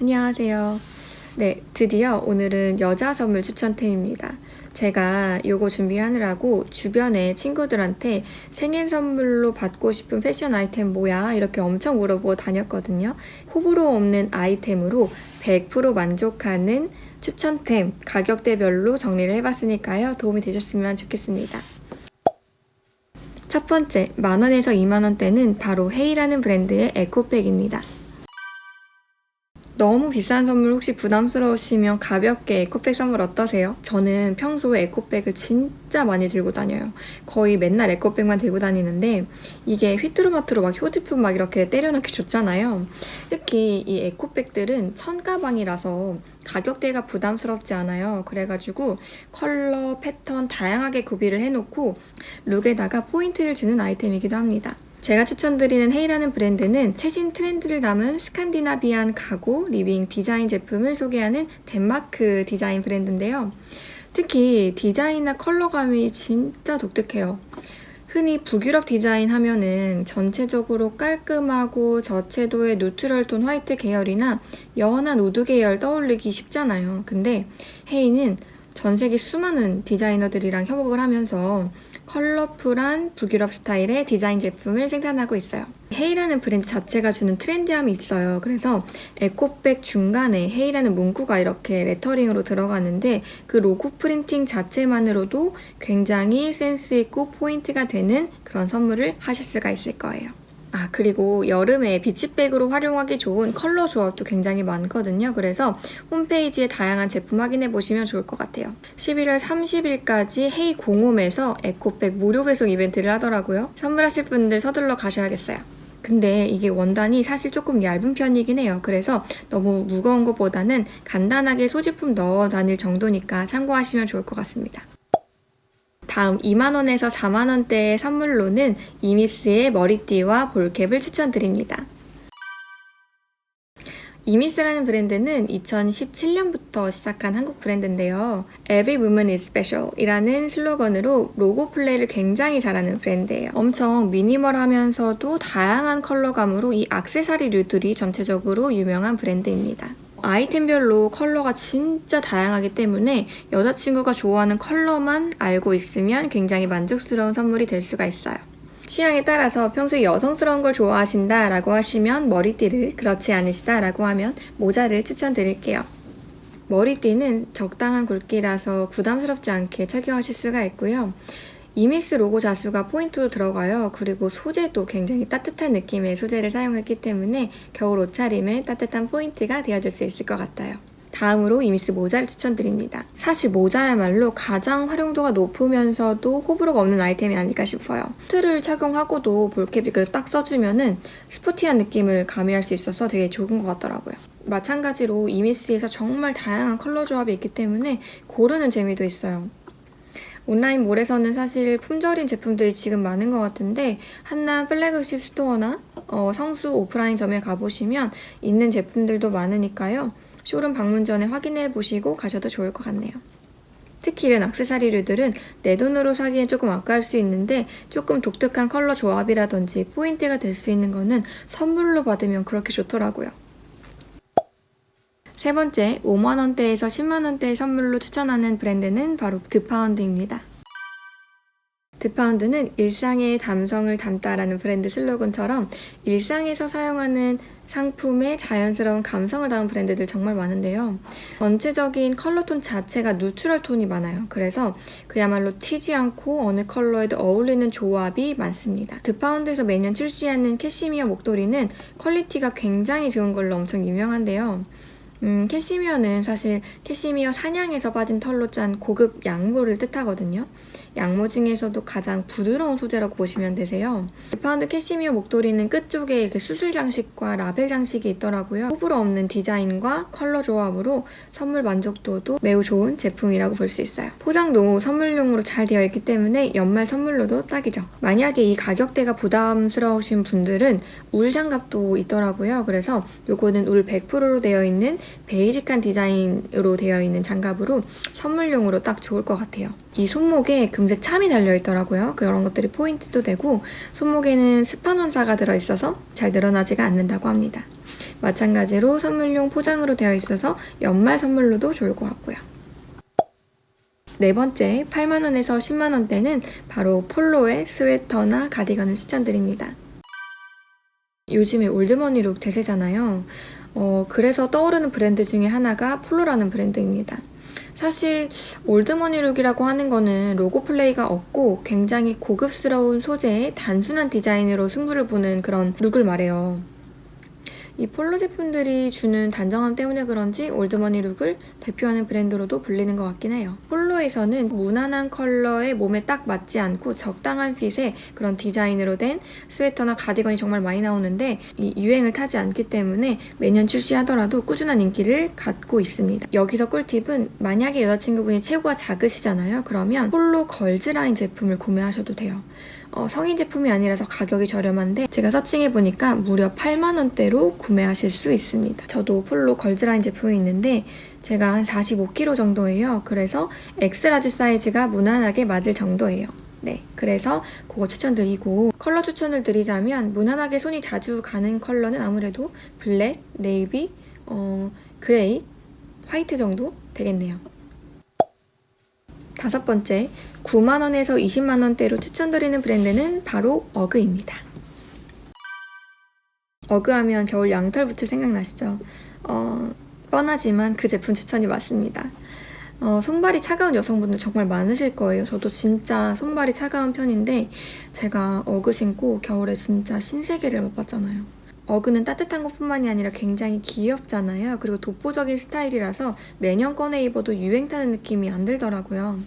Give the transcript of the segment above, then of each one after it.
안녕하세요. 네, 드디어 오늘은 여자 선물 추천템입니다. 제가 요거 준비하느라고 주변에 친구들한테 생일 선물로 받고 싶은 패션 아이템 뭐야? 이렇게 엄청 물어보고 다녔거든요. 호불호 없는 아이템으로 100% 만족하는 추천템 가격대별로 정리를 해봤으니까요. 도움이 되셨으면 좋겠습니다. 첫 번째, 만원에서 2만원대는 바로 헤이라는 브랜드의 에코백입니다. 너무 비싼 선물 혹시 부담스러우시면 가볍게 에코백 선물 어떠세요? 저는 평소에 에코백을 진짜 많이 들고 다녀요. 거의 맨날 에코백만 들고 다니는데 이게 휘뚜루마뚜루 막 효제품 막 이렇게 때려넣기 좋잖아요. 특히 이 에코백들은 천가방이라서 가격대가 부담스럽지 않아요. 그래가지고 컬러, 패턴 다양하게 구비를 해놓고 룩에다가 포인트를 주는 아이템이기도 합니다. 제가 추천드리는 헤이라는 브랜드는 최신 트렌드를 담은 스칸디나비안 가구, 리빙 디자인 제품을 소개하는 덴마크 디자인 브랜드인데요. 특히 디자인이나 컬러감이 진짜 독특해요. 흔히 북유럽 디자인 하면은 전체적으로 깔끔하고 저채도의 누트럴 톤 화이트 계열이나 연한 우드 계열 떠올리기 쉽잖아요. 근데 헤이는 전 세계 수많은 디자이너들이랑 협업을 하면서 컬러풀한 북유럽 스타일의 디자인 제품을 생산하고 있어요. 헤이라는 브랜드 자체가 주는 트렌디함이 있어요. 그래서 에코백 중간에 헤이라는 문구가 이렇게 레터링으로 들어가는데 그 로고 프린팅 자체만으로도 굉장히 센스 있고 포인트가 되는 그런 선물을 하실 수가 있을 거예요. 아, 그리고 여름에 비치백으로 활용하기 좋은 컬러 조합도 굉장히 많거든요. 그래서 홈페이지에 다양한 제품 확인해 보시면 좋을 것 같아요. 11월 30일까지 헤이 공홈에서 에코백 무료 배송 이벤트를 하더라고요. 선물하실 분들 서둘러 가셔야겠어요. 근데 이게 원단이 사실 조금 얇은 편이긴 해요. 그래서 너무 무거운 것보다는 간단하게 소지품 넣어 다닐 정도니까 참고하시면 좋을 것 같습니다. 다음 2만원에서 4만원대의 선물로는 이미스의 머리띠와 볼캡을 추천드립니다. 이미스라는 브랜드는 2017년부터 시작한 한국 브랜드인데요. Every Woman is Special 이라는 슬로건으로 로고 플레이를 굉장히 잘하는 브랜드예요. 엄청 미니멀하면서도 다양한 컬러감으로 이 악세사리류들이 전체적으로 유명한 브랜드입니다. 아이템별로 컬러가 진짜 다양하기 때문에 여자친구가 좋아하는 컬러만 알고 있으면 굉장히 만족스러운 선물이 될 수가 있어요. 취향에 따라서 평소에 여성스러운 걸 좋아하신다 라고 하시면 머리띠를, 그렇지 않으시다 라고 하면 모자를 추천드릴게요. 머리띠는 적당한 굵기라서 부담스럽지 않게 착용하실 수가 있고요. 이미스 로고 자수가 포인트로 들어가요. 그리고 소재도 굉장히 따뜻한 느낌의 소재를 사용했기 때문에 겨울 옷차림에 따뜻한 포인트가 되어줄 수 있을 것 같아요. 다음으로 이미스 모자를 추천드립니다. 사실 모자야말로 가장 활용도가 높으면서도 호불호가 없는 아이템이 아닐까 싶어요. 틀을 착용하고도 볼캡을 딱 써주면은 스포티한 느낌을 가미할 수 있어서 되게 좋은 것 같더라고요. 마찬가지로 이미스에서 정말 다양한 컬러 조합이 있기 때문에 고르는 재미도 있어요. 온라인 몰에서는 사실 품절인 제품들이 지금 많은 것 같은데 한남 플래그십 스토어나 어, 성수 오프라인점에 가보시면 있는 제품들도 많으니까요. 쇼룸 방문 전에 확인해 보시고 가셔도 좋을 것 같네요. 특히 이런 악세사리류들은 내 돈으로 사기엔 조금 아까울 수 있는데 조금 독특한 컬러 조합이라든지 포인트가 될 수 있는 거는 선물로 받으면 그렇게 좋더라고요. 세 번째, 5만원대에서 10만원대의 선물로 추천하는 브랜드는 바로 드파운드입니다. 드파운드는 일상의 감성을 담다라는 브랜드 슬로건처럼 일상에서 사용하는 상품의 자연스러운 감성을 담은 브랜드들 정말 많은데요. 전체적인 컬러톤 자체가 누트럴 톤이 많아요. 그래서 그야말로 튀지 않고 어느 컬러에도 어울리는 조합이 많습니다. 드파운드에서 매년 출시하는 캐시미어 목도리는 퀄리티가 굉장히 좋은 걸로 엄청 유명한데요. 음, 캐시미어는 사실 캐시미어 사냥에서 빠진 털로 짠 고급 양모를 뜻하거든요. 양모 중에서도 가장 부드러운 소재라고 보시면 되세요. 파운드 캐시미어 목도리는 끝쪽에 수술 장식과 라벨 장식이 있더라고요. 호불호 없는 디자인과 컬러 조합으로 선물 만족도도 매우 좋은 제품이라고 볼 수 있어요. 포장도 선물용으로 잘 되어 있기 때문에 연말 선물로도 딱이죠. 만약에 이 가격대가 부담스러우신 분들은 울 장갑도 있더라고요. 그래서 요거는 울 100%로 되어 있는 베이직한 디자인으로 되어 있는 장갑으로 선물용으로 딱 좋을 것 같아요. 이 손목에 금색 참이 달려 있더라고요. 그런 것들이 포인트도 되고 손목에는 스판 원사가 들어 있어서 잘 늘어나지가 않는다고 합니다. 마찬가지로 선물용 포장으로 되어 있어서 연말 선물로도 좋을 것 같고요. 네 번째, 8만원에서 10만원대는 바로 폴로의 스웨터나 가디건을 추천드립니다. 요즘에 올드머니 룩 대세잖아요. 어, 그래서 떠오르는 브랜드 중에 하나가 폴로라는 브랜드입니다. 사실 올드머니 룩이라고 하는 거는 로고 플레이가 없고 굉장히 고급스러운 소재의 단순한 디자인으로 승부를 보는 그런 룩을 말해요. 이 폴로 제품들이 주는 단정함 때문에 그런지 올드머니 룩을 대표하는 브랜드로도 불리는 것 같긴 해요. 폴로에서는 무난한 컬러에 몸에 딱 맞지 않고 적당한 핏의 그런 디자인으로 된 스웨터나 가디건이 정말 많이 나오는데 이 유행을 타지 않기 때문에 매년 출시하더라도 꾸준한 인기를 갖고 있습니다. 여기서 꿀팁은 만약에 여자친구분이 체구가 작으시잖아요. 그러면 폴로 걸즈라인 제품을 구매하셔도 돼요. 어, 성인 제품이 아니라서 가격이 저렴한데 제가 서칭해보니까 무려 8만원대로 구매하실 수 있습니다. 저도 폴로 걸즈라인 제품이 있는데 제가 한 45kg 정도예요. 그래서 엑스라지 사이즈가 무난하게 맞을 정도예요. 네, 그래서 그거 추천드리고 컬러 추천을 드리자면 무난하게 손이 자주 가는 컬러는 아무래도 블랙, 네이비, 어, 그레이, 화이트 정도 되겠네요. 다섯 번째, 9만원에서 20만원대로 추천드리는 브랜드는 바로 어그입니다. 어그 하면 겨울 양털 부츠 생각나시죠? 어, 뻔하지만 그 제품 추천이 맞습니다. 어, 손발이 차가운 여성분들 정말 많으실 거예요. 저도 진짜 손발이 차가운 편인데 제가 어그 신고 겨울에 진짜 신세계를 맛봤잖아요. 어그는 따뜻한 것뿐만이 아니라 굉장히 귀엽잖아요. 그리고 독보적인 스타일이라서 매년 꺼내 입어도 유행 타는 느낌이 안 들더라고요.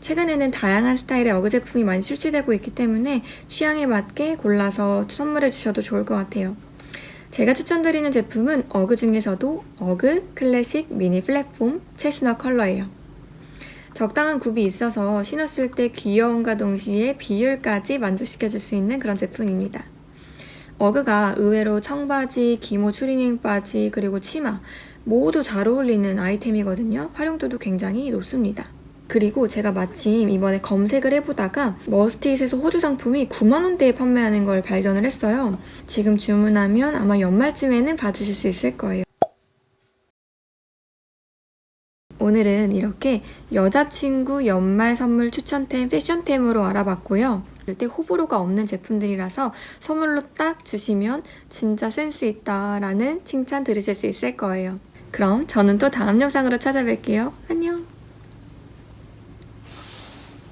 최근에는 다양한 스타일의 어그 제품이 많이 출시되고 있기 때문에 취향에 맞게 골라서 선물해 주셔도 좋을 것 같아요. 제가 추천드리는 제품은 어그 중에서도 어그 클래식 미니 플랫폼 체스넛 컬러예요. 적당한 굽이 있어서 신었을 때 귀여움과 동시에 비율까지 만족시켜 줄 수 있는 그런 제품입니다. 어그가 의외로 청바지, 기모 추리닝 바지, 그리고 치마 모두 잘 어울리는 아이템이거든요. 활용도도 굉장히 높습니다. 그리고 제가 마침 이번에 검색을 해보다가 머스티잇에서 호주 상품이 9만원대에 판매하는 걸 발견을 했어요. 지금 주문하면 아마 연말쯤에는 받으실 수 있을 거예요. 오늘은 이렇게 여자친구 연말 선물 추천템 패션템으로 알아봤고요. 때 호불호가 없는 제품들이라서 선물로 딱 주시면 진짜 센스 있다라는 칭찬 들으실 수 있을 거예요. 그럼 저는 또 다음 영상으로 찾아뵐게요. 안녕!